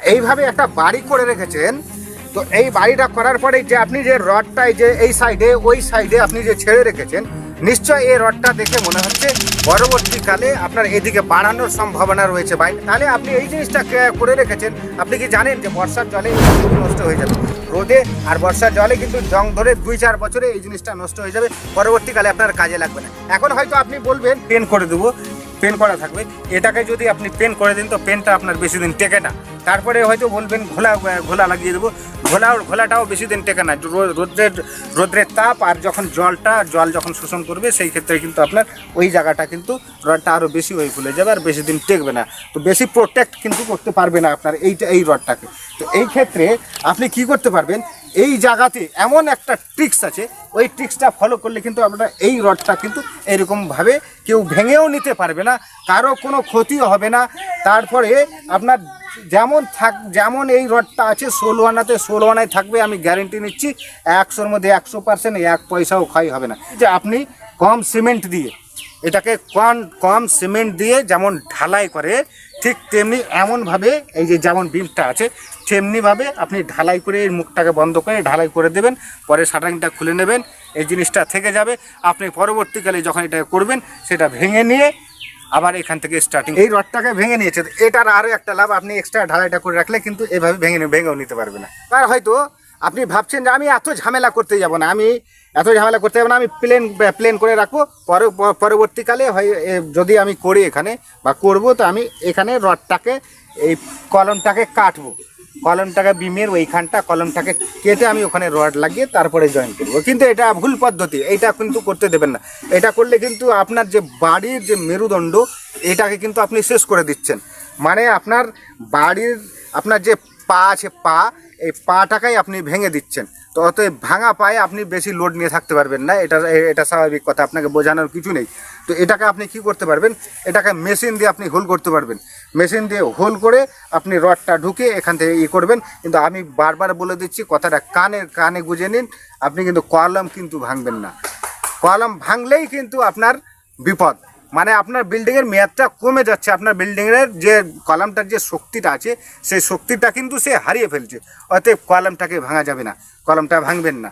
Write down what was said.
এইভাবে একটা বাড়ি করে রেখেছেন। তো এই বাড়িটা করার পরে যে আপনি যে রডটা এই যে এই সাইডে, ওই সাইডে আপনি যে ছেড়ে রেখেছেন নিশ্চয় এই রডটা দেখে মনে হচ্ছে পরবর্তীকালে আপনার এদিকে বাড়ানোর সম্ভাবনা রয়েছে। ভাই, তাহলে আপনি এই জিনিসটা করে রেখেছেন? আপনি কি জানেন যে বর্ষার জলে নষ্ট হয়ে যাবে? রোদে আর বর্ষার জলে কিন্তু জং ধরে দুই চার বছরে এই জিনিসটা নষ্ট হয়ে যাবে। পরবর্তীকালে আপনার কাজে লাগবে না। এখন হয়তো আপনি বলবেন, পেন করে দেবো, পেন করা থাকবে। এটাকে যদি আপনি পেন করে দিন, তো পেনটা আপনার বেশি দিন টেকে না। তারপরে হয়তো বলবেন ঘোলা ঘোলা লাগিয়ে দেবো। ঘোলা, ঘোলাটাও বেশি দিন টেকে না। রোদ্রের রোদ্রের তাপ আর যখন জলটা, জল যখন শোষণ করবে, সেই ক্ষেত্রে কিন্তু আপনার ওই জায়গাটা কিন্তু রডটা আরও বেশি হয়ে ফুলে যাবে আর বেশি দিন টেকবে না। তো বেশি প্রোটেক্ট কিন্তু করতে পারবে না আপনার এইটা, এই রডটাকে। তো এই ক্ষেত্রে আপনি কি করতে পারবেন? এই জায়গাতে এমন একটা ট্রিক্স আছে, ওই ট্রিক্সটা ফলো করলে কিন্তু আপনারা এই রডটা কিন্তু এরকমভাবে কেউ ভেঙেও নিতে পারবে না, কারও কোনো ক্ষতিও হবে না। তারপরে আপনার যেমন থাক, যেমন এই রডটা আছে ষোলো আনাতে ষোলো আনায় থাকবে, আমি গ্যারেন্টি নিচ্ছি, একশোর মধ্যে একশো পার্সেন্ট এক পয়সাও ক্ষয় হবে না। যে আপনি কম সিমেন্ট দিয়ে, এটাকে কম কম সিমেন্ট দিয়ে যেমন ঢালাই করে, ঠিক তেমনি এমনভাবে, এই যে যেমন বিমটা আছে, তেমনিভাবে আপনি ঢালাই করে এই মুখটাকে বন্ধ করে ঢালাই করে দেবেন, পরে শাটারিংটা খুলে নেবেন, এই জিনিসটা থেকে যাবে। আপনি পরবর্তীকালে যখন এটা করবেন, সেটা ভেঙে নিয়ে আবার এখান থেকে স্টার্টিং এই রডটাকে ভেঙে নিয়েছে। এটার আরও একটা লাভ, আপনি এক্সট্রা ঢালাইটা করে রাখলে কিন্তু এভাবে ভেঙে ভেঙেও নিতে পারবে না। আর হয়তো আপনি ভাবছেন যে আমি এত ঝামেলা করতে যাব না, আমি এত ঝামেলা করতে যাব না, আমি প্লেন প্লেন করে রাখব। পরে পরবর্তীকালে হয় যদি আমি করি এখানে বা করব, তো আমি এখানে রডটাকে, এই কলমটাকে কাটবো। কলমটাকে বিমের ওইখানটা কলমটাকে কেটে আমি ওখানে রড লাগিয়ে তারপরে জয়েন করব। কিন্তু এটা ভুল পদ্ধতি এটা কিন্তু করতে দেবেন না। এটা করলে কিন্তু আপনার যে বাড়ির যে মেরুদণ্ড, এটাকে কিন্তু আপনি শেষ করে দিচ্ছেন। মানে আপনার বাড়ির, আপনার যে পা আছে, পা, এই পাটাকেই আপনি ভেঙে দিচ্ছেন। তো অতএব ভাঙা পায়ে আপনি বেশি লোড নিয়ে থাকতে পারবেন না, এটা এটা স্বাভাবিক কথা, আপনাকে বোঝানোর কিছু নেই। তো এটাকে আপনি কি করতে পারবেন? এটাকে মেশিন দিয়ে আপনি হোল করতে পারবেন। মেশিন দিয়ে হোল করে আপনি রডটা ঢুকে এখান থেকে ই করবেন। কিন্তু আমি বারবার বলে দিচ্ছি, কথাটা কানে কানে গুঁজে নিন, আপনি কিন্তু কলম কিন্তু ভাঙবেন না। কলম ভাঙলেই কিন্তু আপনার বিপদ। মানে আপনার বিল্ডিংয়ের মেয়াদটা কমে যাচ্ছে। আপনার বিল্ডিংয়ের যে কলামটার যে শক্তিটা আছে, সেই শক্তিটা কিন্তু সে হারিয়ে ফেলছে। অতএব কলামটাকে ভাঙা যাবে না। কলামটা ভাঙবেন না।